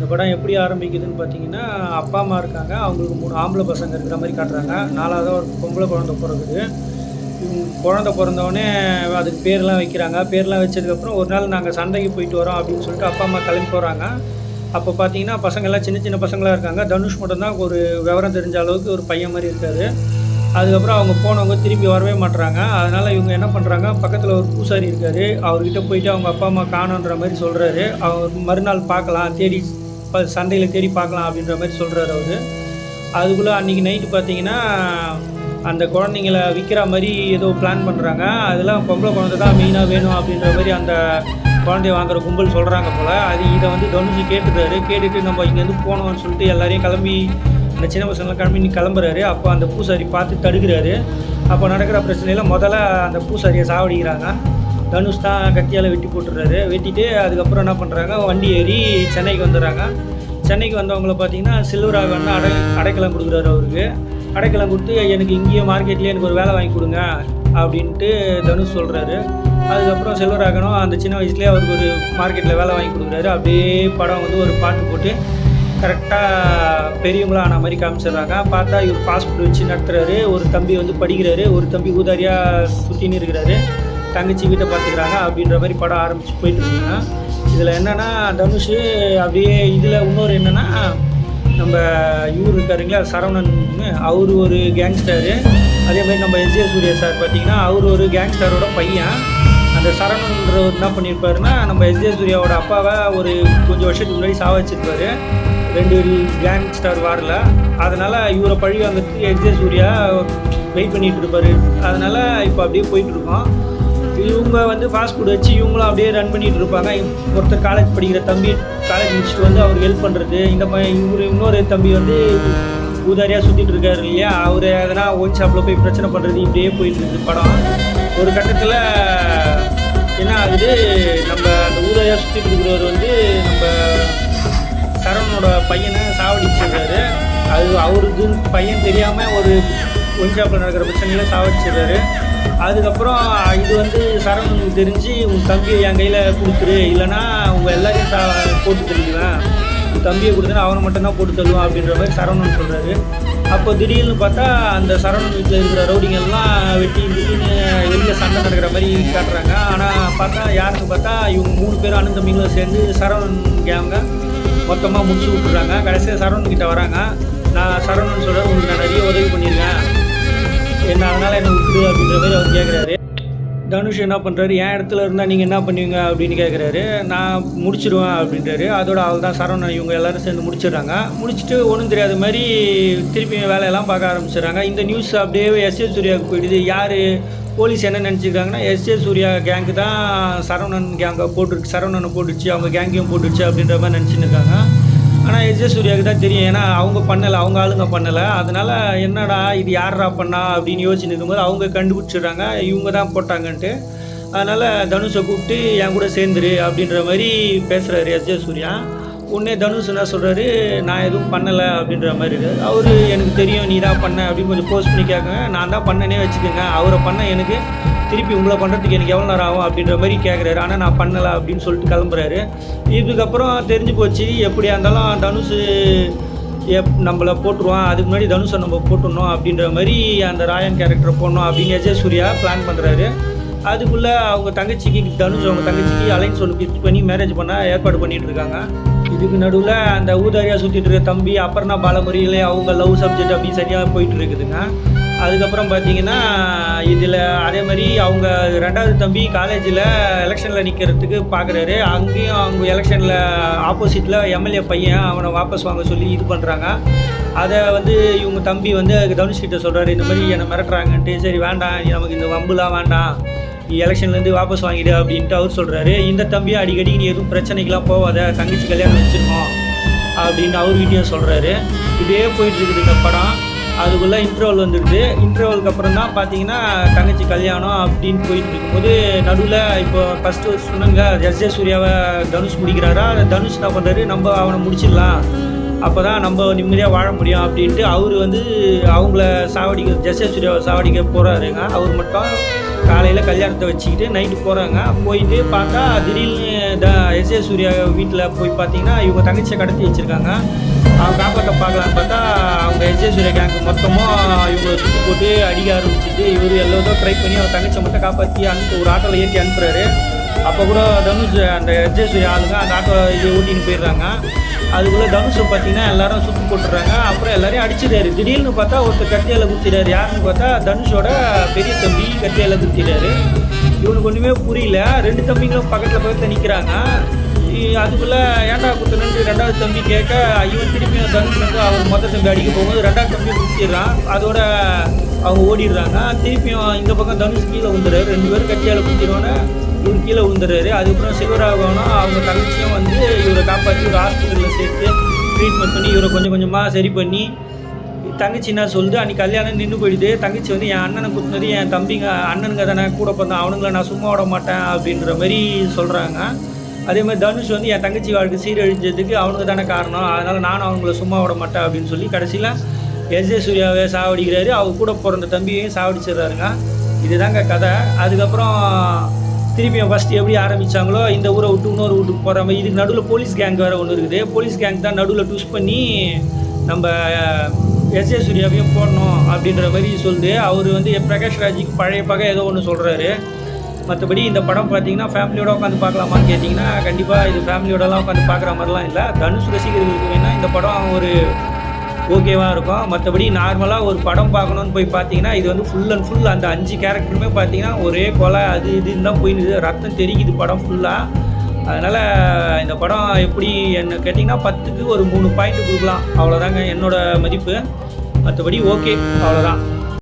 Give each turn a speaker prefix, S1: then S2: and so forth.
S1: இந்த படம் எப்படி ஆரம்பிக்குதுன்னு பார்த்தீங்கன்னா அப்பா அம்மா இருக்காங்க. அவங்களுக்கு மூணு ஆம்பளை பசங்க இருக்கிற மாதிரி காட்டுறாங்க. நாலாவதாக ஒரு பொம்பளை குழந்தை பிறகுது குழந்த குழந்தை பிறந்தவொடனே அதுக்கு பேர்லாம் வைக்கிறாங்க. பேர்லாம் வச்சதுக்கப்புறம் ஒரு நாள் நாங்கள் சண்டைக்கு போயிட்டு வரோம் அப்படின்னு சொல்லிட்டு அப்பா அம்மா கிளம்பி போகிறாங்க அப்போ பார்த்தீங்கன்னா பசங்கள்லாம் சின்ன சின்ன பசங்களாக இருக்காங்க. தனுஷ் மட்டும்தான் ஒரு விவரம் தெரிஞ்ச அளவுக்கு ஒரு பையன் மாதிரி இருக்காரு. அதுக்கப்புறம் அவங்க போனவங்க திரும்பி வரவே மாட்டுறாங்க அதனால் இவங்க என்ன பண்ணுறாங்க பக்கத்தில் ஒரு பூசாரி இருக்கார். அவர்கிட்ட போயிட்டு அவங்க அப்பா அம்மா காணுன்ற மாதிரி சொல்கிறாரு அவர் மறுநாள் பார்க்கலாம் தேடி இப்போ சந்தையில் தேடி பார்க்கலாம் அப்படின்ற மாதிரி சொல்கிறாரு அவர். அதுக்குள்ளே அன்றைக்கி நைட்டு பார்த்தீங்கன்னா அந்த குழந்தைங்கள விற்கிற மாதிரி ஏதோ பிளான் பண்ணுறாங்க அதெல்லாம் பொம்பளை குழந்தை தான் மெயினாக வேணும் அப்படின்ற மாதிரி அந்த குழந்தைய வாங்குற கும்பல் சொல்கிறாங்க போல். அது இதை வந்து தனுஷி கேட்டுட்டாரு கேட்டுட்டு நம்ம இங்கேருந்து போனோம்னு சொல்லிட்டு எல்லாரையும் கிளம்பி அந்த சின்ன பசங்களாம் கிளம்பி கிளம்புறாரு. அப்போ அந்த பூசாரி பார்த்து தடுக்கிறாரு. அப்போ நடக்கிற பிரச்சனையில் முதல்ல அந்த பூசாரியை சாவடிக்கிறாங்க. தனுஷ் தான் கத்தியால் வெட்டி போட்டுறாரு வெட்டிட்டு அதுக்கப்புறம் என்ன பண்ணுறாங்க வண்டி ஏறி சென்னைக்கு வந்துடுறாங்க. சென்னைக்கு வந்தவங்கள பார்த்தீங்கன்னா சில்வராகவன் அடை அடைக்கலம் கொடுக்குறாரு அவருக்கு. அடைக்கலம் கொடுத்து எனக்கு இங்கேயே மார்க்கெட்லேயே எனக்கு ஒரு வேலை வாங்கி கொடுங்க அப்படின்ட்டு தனுஷ் சொல்கிறாரு அதுக்கப்புறம் செல்வராகனும் அந்த சின்ன வயசுலேயே அவருக்கு ஒரு மார்க்கெட்டில் வேலை வாங்கி கொடுக்குறாரு. அப்படியே படம் வந்து ஒரு பாட்டு போட்டு கரெக்டாக பெரியவங்களாம் ஆன மாதிரி காமிச்சிடுறாங்க. பார்த்தா இவர் பாஸ்போர்ட் வச்சு நடத்துகிறாரு ஒரு தம்பி வந்து படிக்கிறாரு. ஒரு தம்பி ஊதாரியாக சுற்றின்னு இருக்கிறாரு. தங்கச்சி வீட்டை பார்த்துக்கிறாங்க அப்படின்ற மாதிரி படம் ஆரம்பித்து போயிட்டு இதில் என்னென்னா தனுஷ் அப்படியே இதில் இன்னொரு என்னென்னா நம்ம இவர் இருக்காருங்களா சரவணன் அவர் ஒரு கேங்ஸ்டரு அதே மாதிரி நம்ம எஸ்ஜே சூர்யா சார் பார்த்தீங்கன்னா அவர் ஒரு கேங்ஸ்டரோட பையன். அந்த சரவணன்றவர் என்ன பண்ணியிருப்பாருன்னா நம்ம எஸ்ஜே சூர்யாவோட அப்பாவை ஒரு கொஞ்சம் வருஷத்துக்கு முன்னாடி சாவச்சிருப்பாரு ரெண்டு கேங்ஸ்டர் வாரில். அதனால் இவரை பழி வாங்கிறதுக்கு எஸ்ஜே சூர்யா வெயிட் பண்ணிகிட்டு இருப்பார். அதனால் இப்போ அப்படியே போயிட்டுருக்கோம். இவங்க வந்து ஃபாஸ்ட் ஃபுட் வச்சு இவங்களும் அப்படியே ரன் பண்ணிட்டு இருப்பாங்க. ஒருத்தர் காலேஜ் படிக்கிற தம்பி காலேஜ் முடிச்சுட்டு வந்து அவர் ஹெல்ப் பண்ணுறது இந்த மாதிரி இவரு இன்னொரு தம்பி வந்து ஊதாரியாக சுற்றிட்டு இருக்காரு இல்லையா? அவர் எதனா ஒன் ஷாப்பில் போய் பிரச்சனை பண்ணுறது இப்படியே போயிட்டு இருக்கு படம். ஒரு கட்டத்தில் என்ன ஆகுது? நம்ம அந்த ஊதாரியாக சுற்றிட்டு இருக்கிறவர் வந்து நம்ம சரவணோட பையனை சாவடிச்சிருக்காரு அது அவருக்கு பையன் தெரியாமல் ஒரு ஒயின் நடக்கிற பிரச்சனையில சாவச்சிடுறாரு அதுக்கப்புறம் இது வந்து சரண் தெரிஞ்சு உன் தம்பியை என் கையில் கொடுத்துரு. இல்லைன்னா உங்கள் எல்லாரையும் சா போட்டு தெரிஞ்சுவேன் உன் தம்பியை கொடுத்தனா அவனை மட்டும்தான் போட்டு தள்ளுவான் அப்படின்ற மாதிரி சரவணன் சொல்கிறாரு அப்போ திடீர்னு பார்த்தா அந்த சரவணன் வீட்டில் இருக்கிற ரவுடிங்கெல்லாம் வெட்டி திடீர்னு வெளியில் சண்டை நடக்கிற மாதிரி காட்டுறாங்க. ஆனால் பார்த்தா யாருன்னு பார்த்தா இவங்க மூணு பேரும் அண்ணன் தம்பிங்களும் சேர்ந்து சரவணன் கேங்க மொத்தமாக முடிச்சு விட்டுறாங்க. கடைசியாக சரவணன் கிட்டே வராங்க. நான் சரவணன் சொல்கிறேன் உங்களுக்கு நான் நிறைய உதவி பண்ணியிருக்கேன். என்ன அதனால் என்ன விட்டுடு அப்படின்ற மாதிரி அவர் கேட்குறாரு தனுஷ் என்ன பண்ணுறாரு என் இடத்துல இருந்தால் நீங்கள் என்ன பண்ணுவீங்க அப்படின்னு கேட்குறாரு நான் முடிச்சிடுவேன் அப்படின்றாரு. அதோட அவள் தான் சரவணன். இவங்க எல்லோரும் சேர்ந்து முடிச்சிடுறாங்க. முடிச்சுட்டு ஒன்றும் தெரியாத மாதிரி திருப்பி வேலையெல்லாம் பார்க்க ஆரம்பிச்சிடுறாங்க. இந்த நியூஸ் அப்படியே எஸ் ஏ சூர்யாவுக்கு போயிடுது. யார்? போலீஸ் என்ன நினச்சிருக்காங்கன்னா எஸ் சூர்யா கேங்கு தான் சரவணன் கேங்கை போட்டுருக்கு சரவணனை போட்டுச்சு அவங்க கேங்கையும் போட்டுருச்சு அப்படின்ற மாதிரி நினச்சின்னு இருக்காங்க. ஆனால் எஜயசூர்யாவுக்கு தான் தெரியும். ஏன்னா அவங்க பண்ணலை அவங்க ஆளுங்க பண்ணலை. அதனால என்னடா இது யாரா பண்ணா அப்படின்னு யோசிச்சு நிற்கும்போது அவங்க கண்டுபிடிச்சிடுறாங்க. இவங்க தான் போட்டாங்கன்ட்டு. அதனால் தனுஷை கூப்பிட்டு என் கூட சேர்ந்துரு அப்படின்ற மாதிரி பேசுகிறாரு எஜயசூர்யா உடனே தனுஷ் என்ன சொல்கிறாரு நான் எதுவும் பண்ணலை அப்படின்ற மாதிரி இருக்குது அவர் எனக்கு தெரியும் நீ தான் பண்ண அப்படின்னு கொஞ்சம் போஸ்ட் பண்ணி கேட்குங்க நான் தான் பண்ணனே வச்சுக்கோங்க. அவரை பண்ண எனக்கு திருப்பி உங்களை பண்ணுறதுக்கு எனக்கு எவ்வளோ நேரம் ஆகும் அப்படின்ற மாதிரி கேட்குறாரு ஆனால் நான் பண்ணலை அப்படின்னு சொல்லிட்டு கிளம்புறாரு. இதுக்கப்புறம் தெரிஞ்சு போச்சு. எப்படியா இருந்தாலும் தனுஷ் எப் நம்மளை போட்டுருவான். அதுக்கு முன்னாடி தனுஷை நம்ம போட்டுடணும் அப்படின்ற மாதிரி அந்த ராயன் கேரக்டரை போடணும் அப்படின்னு சூர்யா பிளான் பண்ணுறாரு அதுக்குள்ளே அவங்க தங்கச்சிக்கு தனுஷ் அவங்க தங்கச்சிக்கு அலைன்ஸ் ஒன்று ஃபிக்ஸ் பண்ணி மேரேஜ் பண்ண ஏற்பாடு பண்ணிட்டு இருக்காங்க. இதுக்கு நடுவில் அந்த ஊதாரியாக சுற்றிட்டு இருக்க தம்பி அப்பர்ணா பாலமுறையிலே அவங்க லவ் சப்ஜெக்ட் அப்படி சரியாக போயிட்டு இருக்குதுங்க. அதுக்கப்புறம் பார்த்தீங்கன்னா இதில் அதே மாதிரி அவங்க ரெண்டாவது தம்பி காலேஜில் எலெக்ஷனில் நிற்கிறதுக்கு பார்க்குறாரு அங்கேயும் அவங்க எலெக்ஷனில் ஆப்போசிட்டில் எம்எல்ஏ பையன் அவனை வாபஸ் வாங்க சொல்லி இது பண்ணுறாங்க அதை வந்து இவங்க தம்பி வந்து தனுஷ்கிட்ட சொல்கிறாரு இந்த மாதிரி என்னை மிரட்டுறாங்கன்ட்டு. சரி வேண்டாம். நமக்கு இந்த வம்புலாம் வேண்டாம். எலெக்ஷன்லேருந்து வாபஸ் வாங்கிடு அப்படின்ட்டு அவர் சொல்கிறாரு இந்த தம்பி அடிக்கடி நீ எதுவும் பிரச்சனைக்கெலாம் போகாத தங்கச்சி கல்யாணம் வச்சுருக்கோம் அப்படின்னு அவர் வீட்டையும் சொல்கிறாரு இதே போயிட்டு இருக்குது இந்த படம். அதுக்குள்ளே இன்டர்வல் வந்துடுது. இன்டர்வலுக்கு அப்புறம் தான் பார்த்தீங்கன்னா தங்கச்சி கல்யாணம் அப்படின்னு போயிட்டு இருக்கும்போது நடுவில் இப்போ ஃபஸ்ட்டு சொன்னாங்க எஸ் ஜே சூர்யாவை தனுஷ் முடிக்கிறாரா தனுஷ் தான் பண்ணுறாரு நம்ம அவனை முடிச்சிடலாம். அப்போ தான் நம்ம நிம்மதியாக வாழ முடியும் அப்படின்ட்டு அவர் வந்து அவங்கள சாவடிக்க ஜெஸ்ஸே சாவடிக்க போகிறாருங்க அவர் மட்டும் காலையில் கல்யாணத்தை வச்சுக்கிட்டு நைட்டு போகிறாங்க போயிட்டு பார்த்தா திடீர்னு த எஸ்ஏ சூர்யா வீட்டில் போய் பார்த்தீங்கன்னா இவங்க தங்கச்சியை கடத்தி வச்சுருக்காங்க. அவன் காப்பாற்ற பார்க்கலான்னு பார்த்தா அவங்க எஸ் ஏ கேங்க் மொத்தமாக இவங்க சுட்டு போட்டு அடிக்க ஆரம்பிச்சுட்டு இவர் எல்லோரும் ட்ரை பண்ணி அவன் தங்கச்சை மட்டும் காப்பாற்றி அனுப்பி ஒரு ஆட்டோவில் ஏற்றி அனுப்புகிறாரு அப்போ கூட தனுஷ் அந்த எஜேஸ்வரி ஆளுங்க அந்த ஆட்டோ இது ஓட்டின்னு போயிடுறாங்க. அதுக்குள்ளே தனுஷை பார்த்தீங்கன்னா எல்லாரும் சுட்டு போட்டுறாங்க அப்புறம் எல்லாரையும் அடிச்சிடாரு திடீர்னு பார்த்தா ஒருத்தர் கத்தியால் குத்திடாரு யாருன்னு பார்த்தா தனுஷோட பெரிய தம்பி கத்தியால் குத்திடாரு இவனுக்கு ஒன்றுமே புரியல. ரெண்டு தம்பிங்களும் பக்கத்தில் பக்கத்தில் நிற்கிறாங்க அதுக்குள்ளே ஏன்டா குத்துனு ரெண்டாவது தம்பி கேட்க இவன் திரும்பியும் தனுஷ் வந்து அவர் மொத்த தம்பி அடிக்க போகும்போது ரெண்டாவது தம்பி குத்திடுறான். அதோட அவங்க ஓடிடுறாங்க. திருப்பியும் இந்த பக்கம் தனுஷ் கீழே விழுந்துறாரு ரெண்டு பேரும் கட்சியால் குத்திடுவானே இவர் கீழே விழுந்துறாரு அதுக்கப்புறம் சிவராகவனும் அவங்க தங்கச்சியும் வந்து இவரை காப்பாற்றி ஒரு ஹாஸ்பிட்டலில் சேர்த்து ட்ரீட்மெண்ட் பண்ணி இவரை கொஞ்சம் கொஞ்சமாக சரி பண்ணி தங்கச்சி என்ன சொல்லுது? அன்றைக்கி கல்யாணம் நின்று போயிடுது. தங்கச்சி வந்து என் அண்ணனை குத்துனது என் தம்பிங்க அண்ணனுங்க தானே கூட பிறந்தான் அவனுங்களை நான் சும்மா விட மாட்டேன் அப்படின்ற மாதிரி சொல்கிறாங்க அதே மாதிரி தனுஷ் வந்து என் தங்கச்சி வாழ்க்கை சீரழிஞ்சதுக்கு அவனுக்கு தானே காரணம். அதனால் நானும் அவங்கள சும்மா விட மாட்டேன் அப்படின்னு சொல்லி கடைசியில் எஸ் ஜே சூர்யாவை சாவடிக்கிறாரு. அவங்க கூட பிறந்த தம்பியையும் சாவடிச்சிடுறாருங்க. இதுதாங்க கதை. அதுக்கப்புறம் திருப்பியும் ஃபஸ்ட்டு எப்படி ஆரம்பித்தாங்களோ இந்த ஊரை விட்டு இன்னொரு வீட்டுக்கு போகிற மாதிரி இதுக்கு நடுவில் போலீஸ் கேங் வேறு ஒன்று இருக்குது. போலீஸ் கேங் தான் நடுவில் ட்விஸ்ட் பண்ணி நம்ம எஸ் ஏ சூர்யாவையும் போடணும் அப்படின்ற மாதிரி சொல்லுது அவர் வந்து பிரகாஷ் ராஜுக்கு பழைய பகை ஏதோ ஒன்று சொல்கிறாரு மற்றபடி இந்த படம் பார்த்தீங்கன்னா ஃபேமிலியோட உட்காந்து பார்க்கலாமான்னு கேட்டிங்கன்னா கண்டிப்பாக இது ஃபேமிலியோடலாம் உட்காந்து பார்க்குற மாதிரிலாம் இல்லை. தனுஷ் ரசிகர்களுக்கு வேணால் இந்த படம் ஒரு ஓகேவாக இருக்கும். மற்றபடி நார்மலாக ஒரு படம் பார்க்கணுன்னு போய் பார்த்தீங்கன்னா இது வந்து ஃபுல் அண்ட் ஃபுல் அந்த அஞ்சு கேரக்டருமே பார்த்தீங்கன்னா ஒரே கொலை அது இதுன்னு தான் போயிடுது ரத்தம் தெரிக்குது படம் ஃபுல்லாக அதனால் இந்த படம் எப்படி என்ன கேட்டிங்கன்னா பத்துக்கு ஒரு மூணு பாயிண்ட் கொடுக்கலாம். அவ்வளோதாங்க என்னோடய மதிப்பு. மற்றபடி ஓகே அவ்வளோதான்